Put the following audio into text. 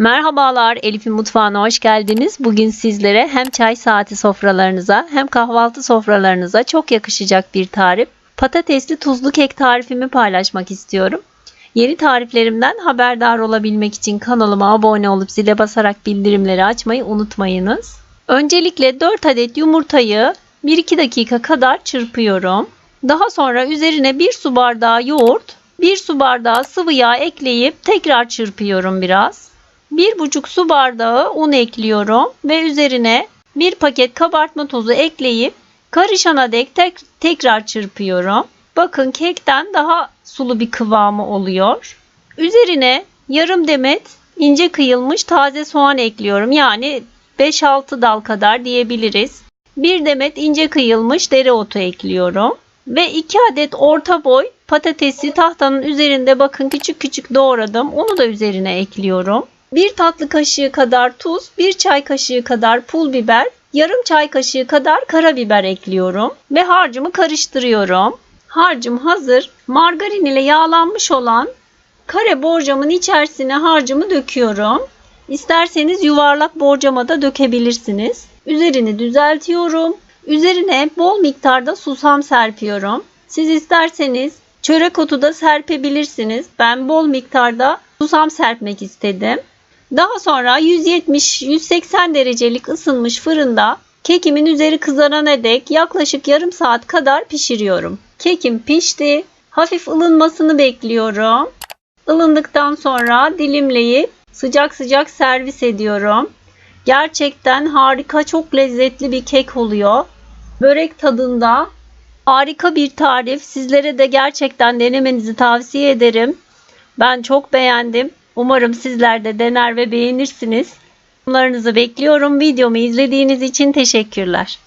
Merhabalar Elif'in mutfağına hoş geldiniz. Bugün sizlere hem çay saati sofralarınıza hem kahvaltı sofralarınıza çok yakışacak bir tarif. Patatesli tuzlu kek tarifimi paylaşmak istiyorum. Yeni tariflerimden haberdar olabilmek için kanalıma abone olup zile basarak bildirimleri açmayı unutmayınız. Öncelikle 4 adet yumurtayı 1-2 dakika kadar çırpıyorum. Daha sonra üzerine 1 su bardağı yoğurt, 1 su bardağı sıvı yağ ekleyip tekrar çırpıyorum biraz. 1,5 su bardağı un ekliyorum ve üzerine 1 paket kabartma tozu ekleyip karışana dek tek, tekrar çırpıyorum. Bakın kekten daha sulu bir kıvamı oluyor. Üzerine yarım demet ince kıyılmış taze soğan ekliyorum. Yani 5-6 dal kadar diyebiliriz. 1 demet ince kıyılmış dereotu ekliyorum. Ve 2 adet orta boy patatesi tahtanın üzerinde bakın küçük küçük doğradım. Onu da üzerine ekliyorum. 1 tatlı kaşığı kadar tuz, 1 çay kaşığı kadar pul biber, yarım çay kaşığı kadar karabiber ekliyorum ve harcımı karıştırıyorum. Harcım hazır. Margarin ile yağlanmış olan kare borcamın içerisine harcımı döküyorum. İsterseniz yuvarlak borcama da dökebilirsiniz. Üzerini düzeltiyorum. Üzerine bol miktarda susam serpiyorum. Siz isterseniz çörek otu da serpebilirsiniz. Ben bol miktarda susam serpmek istedim. Daha sonra 170-180 derecelik ısınmış fırında kekimin üzeri kızarana dek yaklaşık yarım saat kadar pişiriyorum. Kekim pişti. Hafif ılınmasını bekliyorum. Ilındıktan sonra dilimleyip sıcak sıcak servis ediyorum. Gerçekten harika, çok lezzetli bir kek oluyor. Börek tadında harika bir tarif. Sizlere de gerçekten denemenizi tavsiye ederim. Ben çok beğendim. Umarım sizler de dener ve beğenirsiniz. Yorumlarınızı bekliyorum. Videomu izlediğiniz için teşekkürler.